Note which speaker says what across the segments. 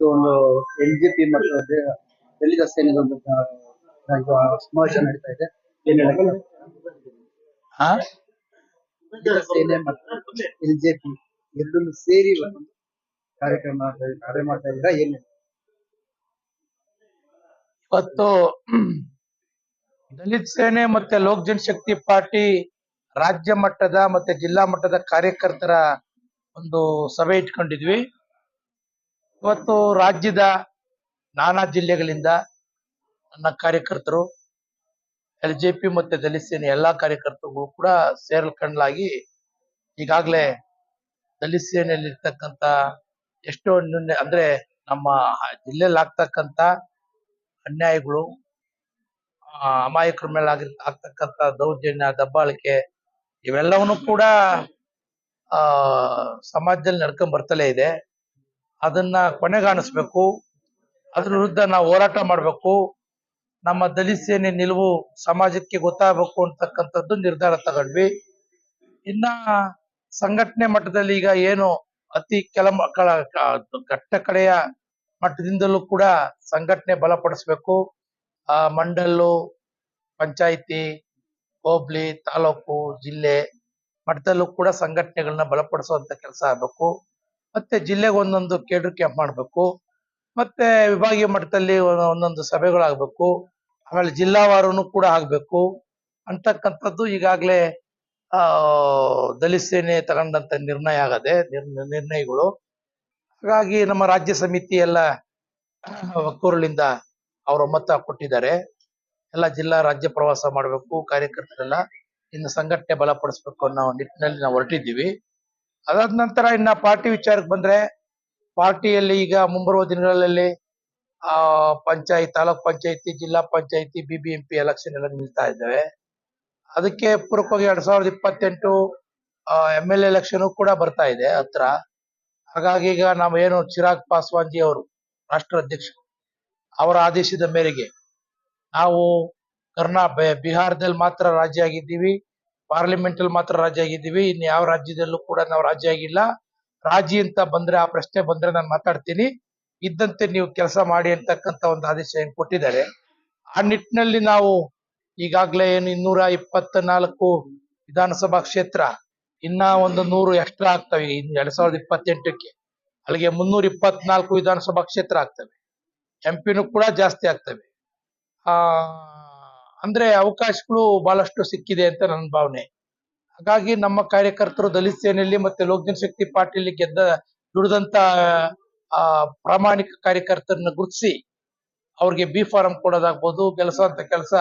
Speaker 1: ಇವತ್ತು ಒಂದು L J P ಮತ್ತು ದಲಿತ ಸೇನೆ ಒಂದು ಸಮಾವೇಶ ನಡೀತಾ ಇದೆ. ಏನ್ ಸೇನೆ ಮತ್ತು ಎಲ್ ಜೆ ಪಿ ಎರಡನ್ನು ಸೇರಿ ಕಾರ್ಯಕ್ರಮ ಮಾಡ್ತಾ- ಕಾರ್ಯ ಮಾಡ್ತಾ ಇದ್ದೀರಾ? ಏನ್?
Speaker 2: ಇವತ್ತು ದಲಿತ್ ಸೇನೆ ಮತ್ತೆ ಲೋಕ್ ಜನಶಕ್ತಿ ಪಾರ್ಟಿ ರಾಜ್ಯ ಮಟ್ಟದ ಮತ್ತೆ ಜಿಲ್ಲಾ ಮಟ್ಟದ ಕಾರ್ಯಕರ್ತರ ಒಂದು ಸಭೆ ಇಟ್ಕೊಂಡಿದ್ವಿ. ಇವತ್ತು ರಾಜ್ಯದ ನಾನಾ ಜಿಲ್ಲೆಗಳಿಂದ ನನ್ನ ಕಾರ್ಯಕರ್ತರು, ಎಲ್ ಜೆ ಪಿ ಮತ್ತೆ ದಲಿತ ಸೇನೆ ಎಲ್ಲಾ ಕಾರ್ಯಕರ್ತರುಗಳು ಕೂಡ ಸೇರ್ಕೊಂಡ್ಲಾಗಿ ಈಗಾಗಲೇ ದಲಿತ ಸೇನೆಯಲ್ಲಿ ಇರ್ತಕ್ಕಂತ ಎಷ್ಟೋ ಅಂದ್ರೆ ನಮ್ಮ ಜಿಲ್ಲೆಯಲ್ಲಿ ಆಗ್ತಕ್ಕಂಥ ಅನ್ಯಾಯಗಳು ಅಮಾಯಕರ ಮೇಲೆ ಆಗಿ ಆಗ್ತಕ್ಕಂಥ ದೌರ್ಜನ್ಯ, ದಬ್ಬಾಳಿಕೆ ಇವೆಲ್ಲವನ್ನು ಕೂಡ, ಆ, ಸಮಾಜದಲ್ಲಿ ನಡ್ಕೊಂಡ್ ಬರ್ತಲೇ ಇದೆ. ಅದನ್ನ ಕೊನೆಗಾಣಿಸ್ಬೇಕು. ಅದ್ರ ವಿರುದ್ಧ ನಾವು ಹೋರಾಟ ಮಾಡಬೇಕು. ನಮ್ಮ ದಲಿತ ಸೇನೆ ನಿಲುವು ಸಮಾಜಕ್ಕೆ ಗೊತ್ತಾಗಬೇಕು ಅಂತಕ್ಕಂಥದ್ದು ನಿರ್ಧಾರ ತಗೊಂಡ್ವಿ. ಇನ್ನ ಸಂಘಟನೆ ಮಟ್ಟದಲ್ಲಿ ಈಗ ಏನು ಅತಿ ಕೆಲ ಮಕ್ಕಳ ಘಟ್ಟ ಕಡೆಯ ಮಟ್ಟದಿಂದಲೂ ಕೂಡ ಸಂಘಟನೆ ಬಲಪಡಿಸ್ಬೇಕು. ಆ ಮಂಡಲ್ಲು, ಪಂಚಾಯಿತಿ, ಹೋಬ್ಳಿ, ತಾಲೂಕು, ಜಿಲ್ಲೆ ಮಟ್ಟದಲ್ಲೂ ಕೂಡ ಸಂಘಟನೆಗಳನ್ನ ಬಲಪಡಿಸುವಂತ ಕೆಲಸ ಆಗ್ಬೇಕು. ಮತ್ತೆ ಜಿಲ್ಲೆಗೆ ಒಂದೊಂದು ಕೇಡರ್ ಕ್ಯಾಂಪ್ ಮಾಡಬೇಕು. ಮತ್ತೆ ವಿಭಾಗೀಯ ಮಟ್ಟದಲ್ಲಿ ಒಂದೊಂದು ಒಂದೊಂದು ಸಭೆಗಳಾಗಬೇಕು. ಆಮೇಲೆ ಜಿಲ್ಲಾವಾರು ಕೂಡ ಆಗ್ಬೇಕು. ಅಂತಕ್ಕಂಥದ್ದು ಈಗಾಗಲೇ ದಲಿತ ಸೇನೆ ತಗೊಂಡಂತ ನಿರ್ಣಯ ಆಗದೆ, ನಿರ್- ನಿರ್ಣಯಗಳು. ಹಾಗಾಗಿ ನಮ್ಮ ರಾಜ್ಯ ಸಮಿತಿ ಎಲ್ಲ ಒಕ್ಕೂರಲಿಂದ ಅವರು ಒಮ್ಮತ ಕೊಟ್ಟಿದ್ದಾರೆ. ಎಲ್ಲ ಜಿಲ್ಲಾ ರಾಜ್ಯ ಪ್ರವಾಸ ಮಾಡಬೇಕು, ಕಾರ್ಯಕರ್ತರೆಲ್ಲ ಇನ್ನು ಸಂಘಟನೆ ಬಲಪಡಿಸ್ಬೇಕು ಅನ್ನೋ ನಿಟ್ಟಿನಲ್ಲಿ ನಾವು ಹೊರಟಿದ್ದೀವಿ. ಅದಾದ ನಂತರ ಇನ್ನ ಪಾರ್ಟಿ ವಿಚಾರಕ್ಕೆ ಬಂದ್ರೆ, ಪಾರ್ಟಿಯಲ್ಲಿ ಈಗ ಮುಂಬರುವ ದಿನಗಳಲ್ಲಿ, ಆ, ಪಂಚಾಯತ್, ತಾಲೂಕ್ ಪಂಚಾಯತಿ, ಜಿಲ್ಲಾ ಪಂಚಾಯತಿ, ಬಿಬಿಎಂಪಿ ಎಲೆಕ್ಷನ್ ಎಲ್ಲ ನಿಲ್ತಾ ಇದ್ದಾವೆ. ಅದಕ್ಕೆ ಪೂರ್ವಕವಾಗಿ ಎರಡ್ ಸಾವಿರದ ಇಪ್ಪತ್ತೆಂಟು ಎಂ ಎಲ್ ಎಲೆಕ್ಷನ್ ಕೂಡ ಬರ್ತಾ ಇದೆ ಹತ್ರ. ಹಾಗಾಗಿ ಈಗ ನಾವು ಏನು ಚಿರಾಗ್ ಪಾಸ್ವಾನ್ ಜಿ ಅವರು, ರಾಷ್ಟ್ರ ಅಧ್ಯಕ್ಷರು ಅವರ ಆದೇಶದ ಮೇರೆಗೆ ನಾವು ಕರ್ನಾ, ಬೆ- ಬಿಹಾರದಲ್ಲಿ ಮಾತ್ರ ರಾಜ್ಯ ಆಗಿದ್ದೀವಿ ಪಾರ್ಲಿಮೆಂಟ್ ಅಲ್ಲಿ ಮಾತ್ರ ರಾಜ್ಯ ಆಗಿದ್ದೀವಿ. ಇನ್ನು ಯಾವ ರಾಜ್ಯದಲ್ಲೂ ಕೂಡ ನಾವು ರಾಜ್ಯ ಆಗಿಲ್ಲ. ರಾಜಿ ಅಂತ ಬಂದ್ರೆ ಆ ಪ್ರಶ್ನೆ ಬಂದ್ರೆ ನಾನು ಮಾತಾಡ್ತೀನಿ. ಇದ್ದಂತೆ ನೀವು ಕೆಲಸ ಮಾಡಿ ಅಂತಕ್ಕಂತ ಒಂದು ಆದೇಶ ಏನ್ ಕೊಟ್ಟಿದ್ದಾರೆ. ಆ ನಿಟ್ಟಿನಲ್ಲಿ ನಾವು ಈಗಾಗಲೇ ಏನು ಇನ್ನೂರ ಇಪ್ಪತ್ತ ನಾಲ್ಕು ವಿಧಾನಸಭಾ ಕ್ಷೇತ್ರ ಇನ್ನ ಒಂದು ನೂರು ಎಕ್ಸ್ಟ್ರಾ ಆಗ್ತವೆ. ಎರಡ್ ಸಾವಿರದ ಇಪ್ಪತ್ತೆಂಟಕ್ಕೆ. ಅಲ್ಲಿಗೆ ಮುನ್ನೂರ ಇಪ್ಪತ್ನಾಲ್ಕು ವಿಧಾನಸಭಾ ಕ್ಷೇತ್ರ ಆಗ್ತವೆ. ಎಂಪಿನೂ ಕೂಡ ಜಾಸ್ತಿ ಆಗ್ತವೆ. ಆ ಅಂದ್ರೆ ಅವಕಾಶಗಳು ಬಹಳಷ್ಟು ಸಿಕ್ಕಿದೆ ಅಂತ ನನ್ನ ಭಾವನೆ. ಹಾಗಾಗಿ ನಮ್ಮ ಕಾರ್ಯಕರ್ತರು ದಲಿತ ಸೇನೆಯಲ್ಲಿ ಮತ್ತೆ ಲೋಕ ಜನಶಕ್ತಿ ಪಾರ್ಟಿಲಿ ಗೆದ್ದ ದುಡಿದಂತ, ಆ, ಪ್ರಾಮಾಣಿಕ ಕಾರ್ಯಕರ್ತರನ್ನ ಗುರುತಿಸಿ ಅವ್ರಿಗೆ ಬಿ ಫಾರಂ ಕೊಡೋದಾಗ್ಬೋದು, ಕೆಲಸ ಅಂತ ಕೆಲಸ.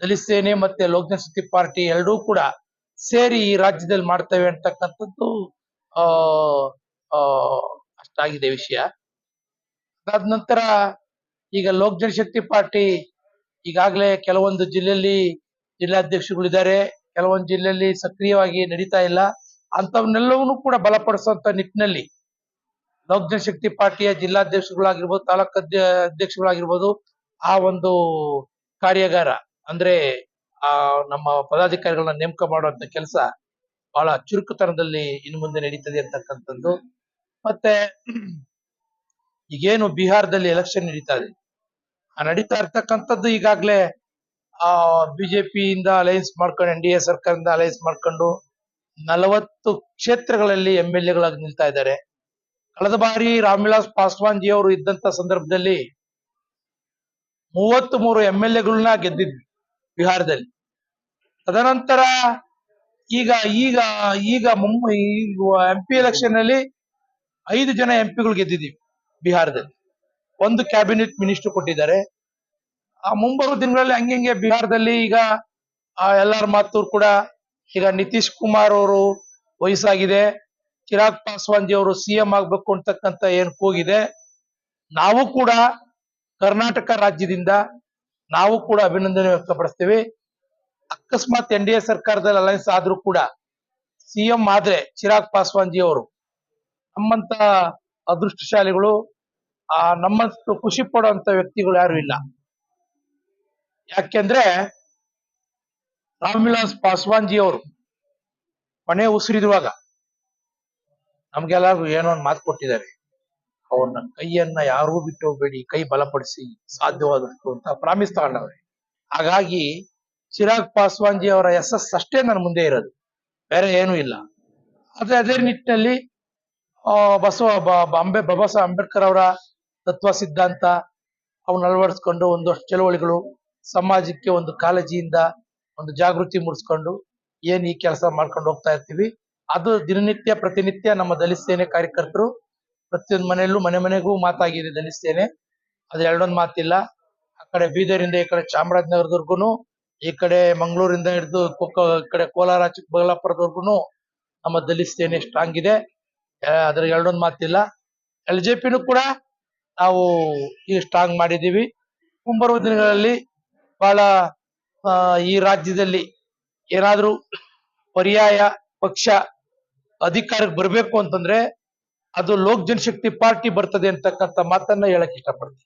Speaker 2: ದಲಿತ ಸೇನೆ ಮತ್ತೆ ಲೋಕ ಜನಶಕ್ತಿ ಪಾರ್ಟಿ ಎರಡೂ ಕೂಡ ಸೇರಿ ಈ ರಾಜ್ಯದಲ್ಲಿ ಮಾಡ್ತೇವೆ ಅಂತಕ್ಕಂಥದ್ದು ಅಷ್ಟಾಗಿದೆ ವಿಷಯ. ಅದಾದ ನಂತರ ಈಗ ಲೋಕ ಜನಶಕ್ತಿ ಪಾರ್ಟಿ ಈಗಾಗಲೇ ಕೆಲವೊಂದು ಜಿಲ್ಲೆಯಲ್ಲಿ ಜಿಲ್ಲಾಧ್ಯಕ್ಷಗಳಿದ್ದಾರೆ ಕೆಲವೊಂದು ಜಿಲ್ಲೆಯಲ್ಲಿ ಸಕ್ರಿಯವಾಗಿ ನಡೀತಾ ಇಲ್ಲ. ಅಂತವನ್ನೆಲ್ಲವನ್ನೂ ಕೂಡ ಬಲಪಡಿಸುವಂತ ನಿಟ್ಟಿನಲ್ಲಿ ಲೋಕ ಜನಶಕ್ತಿ ಪಾರ್ಟಿಯ ಜಿಲ್ಲಾಧ್ಯಕ್ಷಗಳಾಗಿರ್ಬೋದು ತಾಲೂಕು ಅಧ್ಯ ಅಧ್ಯಕ್ಷಗಳಾಗಿರ್ಬೋದು ಆ ಒಂದು ಕಾರ್ಯಾಗಾರ ಅಂದ್ರೆ ಆ ನಮ್ಮ ಪದಾಧಿಕಾರಿಗಳನ್ನ ನೇಮಕ ಮಾಡುವಂತ ಕೆಲಸ ಬಹಳ ಚುರುಕುತನದಲ್ಲಿ ಇನ್ನು ಮುಂದೆ ನಡೀತದೆ ಅಂತಕ್ಕಂಥದ್ದು. ಮತ್ತೆ ಈಗೇನು ಬಿಹಾರದಲ್ಲಿ ಎಲೆಕ್ಷನ್ ನಡೀತಾ ಇದೆ. ನಡೀತಾ ಇರ್ತಕ್ಕಂಥದ್ದು ಈಗಾಗಲೇ, ಆ, ಬಿಜೆಪಿಯಿಂದ ಅಲೈನ್ಸ್ ಮಾಡ್ಕೊಂಡು, ಎನ್ ಡಿ ಎ ಸರ್ಕಾರದಿಂದ ಅಲೈನ್ಸ್ ಮಾಡ್ಕೊಂಡು ನಲವತ್ತು ಕ್ಷೇತ್ರಗಳಲ್ಲಿ ಎಂ ಎಲ್ ಎಗಳಾಗಿ ನಿಲ್ತಾ ಇದ್ದಾರೆ. ಕಳೆದ ಬಾರಿ ರಾಮ್ವಿಲಾಸ್ ಪಾಸ್ವಾನ್ ಜಿ ಅವರು ಇದ್ದಂತ ಸಂದರ್ಭದಲ್ಲಿ ಮೂವತ್ತ್ ಮೂರು ಎಂ ಎಲ್ ಎಗಳನ್ನ ಗೆದ್ದಿದ್ವಿ ಬಿಹಾರದಲ್ಲಿ. ತದನಂತರ ಈಗ ಈಗ ಈಗ ಮುಂಬೈ ಎಂ ಪಿ ಎಲೆಕ್ಷನ್ ಅಲ್ಲಿ ಐದು ಜನ ಎಂ ಪಿಗಳು ಗೆದ್ದಿದ್ದೀವಿ ಬಿಹಾರದಲ್ಲಿ. ಒಂದು ಕ್ಯಾಬಿನೆಟ್ ಮಿನಿಸ್ಟರ್ ಕೊಟ್ಟಿದ್ದಾರೆ. ಆ ಮುಂಬರುವ ದಿನಗಳಲ್ಲಿ ಹಂಗೆ ಬಿಹಾರದಲ್ಲಿ ಈಗ ಎಲ್ಲರ ಮಾತು ಕೂಡ ಈಗ ನಿತೀಶ್ ಕುಮಾರ್ ಅವರು ವಯಸ್ಸಾಗಿದೆ. ಚಿರಾಗ್ ಪಾಸ್ವಾನ್ ಜಿ ಅವರು ಸಿಎಂ ಆಗ್ಬೇಕು ಅಂತಕ್ಕಂತ ಏನ್ ಕೂಗಿದೆ. ನಾವು ಕೂಡ ಕರ್ನಾಟಕ ರಾಜ್ಯದಿಂದ ನಾವು ಕೂಡ ಅಭಿನಂದನೆ ವ್ಯಕ್ತಪಡಿಸ್ತೀವಿ. ಅಕಸ್ಮಾತ್ ಎನ್ ಡಿ ಎ ಸರ್ಕಾರದಲ್ಲಿ ಅಲಯನ್ಸ್ ಆದ್ರೂ ಕೂಡ ಸಿಎಂ ಆದ್ರೆ ಚಿರಾಗ್ ಪಾಸ್ವಾನ್ ಜಿ ಅವರು ನಮ್ಮಂತ ಅದೃಷ್ಟಶಾಲಿಗಳು ಆ ನಮ್ಮಷ್ಟು ಖುಷಿ ಪಡುವಂತ ವ್ಯಕ್ತಿಗಳು ಯಾರು ಇಲ್ಲ. ಯಾಕೆಂದ್ರೆ ರಾಮ್ವಿಲಾಸ್ ಪಾಸ್ವಾನ್ಜಿ ಅವರು ಮನೆ ಉಸಿರಿರುವಾಗ ನಮ್ಗೆಲ್ಲರಿಗೂ ಏನೋ ಒಂದು ಮಾತು ಕೊಟ್ಟಿದ್ದಾರೆ. ಅವ್ರನ್ನ ಕೈಯನ್ನ ಯಾರೂ ಬಿಟ್ಟು ಹೋಗ್ಬೇಡಿ, ಕೈ ಬಲಪಡಿಸಿ, ಸಾಧ್ಯವಾದಷ್ಟು ಅಂತ ಪ್ರಾಮಿಸ್ ತಗೊಂಡವ್ರೆ. ಹಾಗಾಗಿ ಚಿರಾಗ್ ಪಾಸ್ವಾನ್ಜಿ ಅವರ ಎಸ್ ಅಷ್ಟೇ ನನ್ನ ಮುಂದೆ ಇರೋದು. ಬೇರೆ ಏನೂ ಇಲ್ಲ. ಅದೇ ಅದೇ ನಿಟ್ಟಿನಲ್ಲಿ ಬಸವ ಅಂಬೇ ಬ- ಅಂಬೆ ಬಾಬಾ ಸಾಹೇಬ್ ಅಂಬೇಡ್ಕರ್ ಅವರ ತತ್ವ ಸಿದ್ಧಾಂತ ಅವನ್ನ ಅಳವಡಿಸ್ಕೊಂಡು ಒಂದಷ್ಟು ಚಳವಳಿಗಳು ಸಮಾಜಕ್ಕೆ ಒಂದು ಕಾಳಜಿಯಿಂದ ಒಂದು ಜಾಗೃತಿ ಮೂಡಿಸ್ಕೊಂಡು ಏನ್ ಈ ಕೆಲಸ ಮಾಡ್ಕೊಂಡು ಹೋಗ್ತಾ ಇರ್ತೀವಿ. ಅದು ದಿನನಿತ್ಯ, ಪ್ರತಿನಿತ್ಯ ನಮ್ಮ ದಲಿತ ಸೇನೆ ಕಾರ್ಯಕರ್ತರು ಪ್ರತಿಯೊಂದು ಮನೆಯಲ್ಲೂ, ಮನೆ ಮನೆಗೂ ಮಾತಾಗಿದೆ ದಲಿತ ಸೇನೆ. ಅದ್ರ ಎರಡೊಂದು ಮಾತಿಲ್ಲ. ಆ ಕಡೆ ಬೀದರಿಂದ ಈ ಕಡೆ ಚಾಮರಾಜನಗರದವರ್ಗುನು, ಈ ಕಡೆ ಮಂಗಳೂರಿಂದ ಹಿಡಿದು ಈ ಕಡೆ ಕೋಲಾರ, ಚಿಕ್ಕಬಳ್ಳಾಪುರದವರ್ಗುನು ನಮ್ಮ ದಲಿತ ಸೇನೆ ಸ್ಟ್ರಾಂಗ್ ಇದೆ. ಅದ್ರ ಎರಡೊಂದು ಮಾತಿಲ್ಲ. ಎಲ್ ಜೆ ಪಿನೂ ಕೂಡ ನಾವು ಈ ಸ್ಟ್ರಾಂಗ್ ಮಾಡಿದೀವಿ ಮುಂಬರುವ ದಿನಗಳಲ್ಲಿ ಬಹಳ ಈ ರಾಜ್ಯದಲ್ಲಿ ಏನಾದರೂ ಪರ್ಯಾಯ ಪಕ್ಷ ಅಧಿಕಾರಕ್ಕೆ ಬರಬೇಕು ಅಂತಂದ್ರೆ ಅದು ಲೋಕ್ ಜನಶಕ್ತಿ ಪಾರ್ಟಿ ಬರ್ತದೆ ಅಂತಕ್ಕಂಥ ಮಾತನ್ನ ಹೇಳಕ್ ಇಷ್ಟಪಡ್ತೀನಿ.